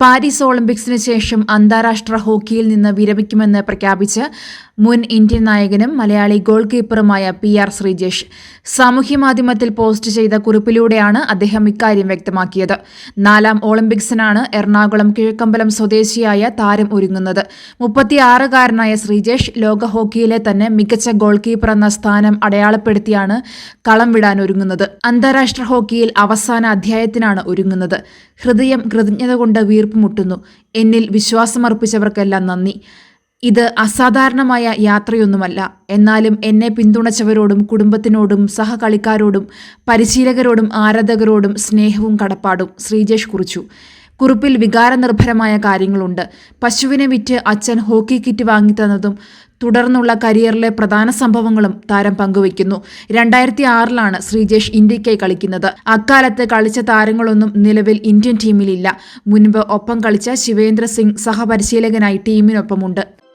Paris ഒളിമ്പിക്സിന് ശേഷം അന്താരാഷ്ട്ര ഹോക്കിയിൽ നിന്ന് വിരമിക്കുമെന്ന് പ്രഖ്യാപിച്ച് മുൻ ഇന്ത്യൻ നായകനും മലയാളി ഗോൾ കീപ്പറുമായ പി ആർ ശ്രീജേഷ് സാമൂഹ്യമാധ്യമത്തിൽ പോസ്റ്റ് ചെയ്ത കുറിപ്പിലൂടെയാണ് അദ്ദേഹം ഇക്കാര്യം വ്യക്തമാക്കിയത്. നാലാം ഒളിമ്പിക്സിനാണ് എറണാകുളം കിഴക്കമ്പലം സ്വദേശിയായ താരം ഒരുങ്ങുന്നത്. മുപ്പത്തിയാറുകാരനായ ശ്രീജേഷ് ലോക ഹോക്കിയിലെ തന്നെ മികച്ച ഗോൾ കീപ്പർ എന്ന സ്ഥാനം അടയാളപ്പെടുത്തിയാണ് കളം വിടാൻ ഒരുങ്ങുന്നത്. അന്താരാഷ്ട്ര ഹോക്കിയിൽ അവസാന അധ്യായത്തിനാണ് ഒരുങ്ങുന്നത്. ഹൃദയം കൃതജ്ഞത കൊണ്ട് വീർപ്പുമുട്ടുന്നു എന്നിൽ വിശ്വാസമർപ്പിച്ചവർക്കെല്ലാം നന്ദി. ഇത് അസാധാരണമായ യാത്രയൊന്നുമല്ല. എന്നാലും എന്നെ പിന്തുണച്ചവരോടും കുടുംബത്തിനോടും സഹകളിക്കാരോടും പരിശീലകരോടും ആരാധകരോടും സ്നേഹവും കടപ്പാടും ശ്രീജേഷ് കുറിച്ചു. കുറിപ്പിൽ വികാരനിർഭരമായ കാര്യങ്ങളുണ്ട്. പശുവിനെ വിറ്റ് അച്ഛൻ ഹോക്കി കിറ്റ് വാങ്ങിത്തന്നതും തുടർന്നുള്ള കരിയറിലെ പ്രധാന സംഭവങ്ങളും താരം പങ്കുവയ്ക്കുന്നു. രണ്ടായിരത്തി ആറിലാണ് ശ്രീജേഷ് ഇന്ത്യയ്ക്കായി കളിക്കുന്നത്. അക്കാലത്ത് കളിച്ച താരങ്ങളൊന്നും നിലവിൽ ഇന്ത്യൻ ടീമിലില്ല. മുൻപ് ഒപ്പം കളിച്ച ശിവേന്ദ്ര സിംഗ് സഹപരിശീലകനായി ടീമിനൊപ്പമുണ്ട്.